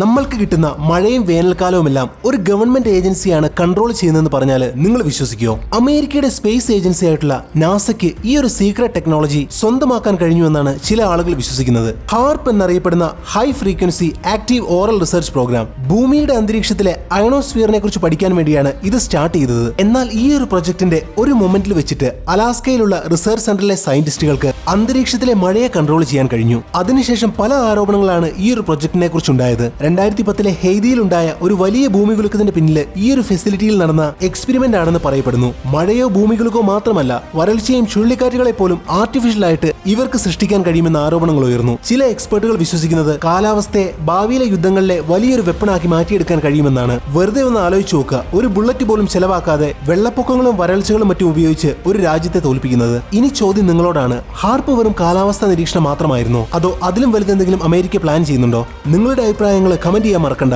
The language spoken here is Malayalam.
നമ്മൾക്ക് കിട്ടുന്ന മഴയും വേനൽക്കാലവുമെല്ലാം ഒരു ഗവൺമെന്റ് ഏജൻസിയാണ് കൺട്രോൾ ചെയ്യുന്നതെന്ന് പറഞ്ഞാൽ നിങ്ങൾ വിശ്വസിക്കുമോ അമേരിക്കയുടെ സ്പേസ് ഏജൻസി ആയിട്ടുള്ള നാസയ്ക്ക് ഈ ഒരു സീക്രട്ട് ടെക്നോളജി സ്വന്തമാക്കാൻ കഴിഞ്ഞു എന്നാണ് ചില ആളുകൾ വിശ്വസിക്കുന്നത്. ഹാർപ്പ് എന്നറിയപ്പെടുന്ന high frequency active auroral research programme ഭൂമിയുടെ അന്തരീക്ഷത്തിലെ അയണോസ്ഫിയറിനെ കുറിച്ച് പഠിക്കാൻ വേണ്ടിയാണ് ഇത് സ്റ്റാർട്ട് ചെയ്തത്. എന്നാൽ ഈ ഒരു പ്രൊജക്ടിന്റെ ഒരു മൊമെന്റിൽ വെച്ചിട്ട് അലാസ്കയിലുള്ള റിസർച്ച് സെന്ററിലെ സയന്റിസ്റ്റുകൾക്ക് അന്തരീക്ഷത്തിലെ മഴയെ കൺട്രോൾ ചെയ്യാൻ കഴിഞ്ഞു. അതിനുശേഷം പല ആരോപണങ്ങളാണ് ഈ ഒരു പ്രൊജക്ടിനെ കുറിച്ച് ഉണ്ടായത് രണ്ടായിരത്തി പത്തിലെ ഹെയ്തിയിലുണ്ടായ ഒരു വലിയ ഭൂമികുലുക്കത്തിന്റെ പിന്നിൽ ഈ ഒരു ഫെസിലിറ്റിയിൽ നടന്ന എക്സ്പെരിമെന്റ് ആണെന്ന് പറയപ്പെടുന്നു. മഴയോ ഭൂമികുലുക്കോ മാത്രമല്ല വരൾച്ചയും ചുഴലിക്കാറ്റുകളെ പോലും ആർട്ടിഫിഷ്യൽ ആയിട്ട് ഇവർക്ക് സൃഷ്ടിക്കാൻ കഴിയുമെന്ന ആരോപണങ്ങൾ ഉയർന്നു. ചില എക്സ്പെർട്ടുകൾ വിശ്വസിക്കുന്നത് കാലാവസ്ഥയെ ഭാവിയിലെ യുദ്ധങ്ങളിലെ വലിയൊരു വെപ്പണാക്കി മാറ്റിയെടുക്കാൻ കഴിയുമെന്നാണ്. വെറുതെ ഒന്ന് ആലോചിച്ച് നോക്കുക. ഒരു ബുള്ളറ്റ് പോലും ചെലവാക്കാതെ വെള്ളപ്പൊക്കങ്ങളും വരൾച്ചകളും മറ്റും ഉപയോഗിച്ച് ഒരു രാജ്യത്തെ തോൽപ്പിക്കുന്നത്. ഇനി ചോദ്യം നിങ്ങളോടാണ്. ഹാർപ്പ് വെറും കാലാവസ്ഥ നിരീക്ഷണം മാത്രമായിരുന്നോ? അതോ അതിലും വലുതെന്തെങ്കിലും അമേരിക്ക പ്ലാൻ ചെയ്യുന്നുണ്ടോ? നിങ്ങളുടെ അഭിപ്രായങ്ങൾ കമന്റ് ചെയ്യാൻ മറക്കണ്ട.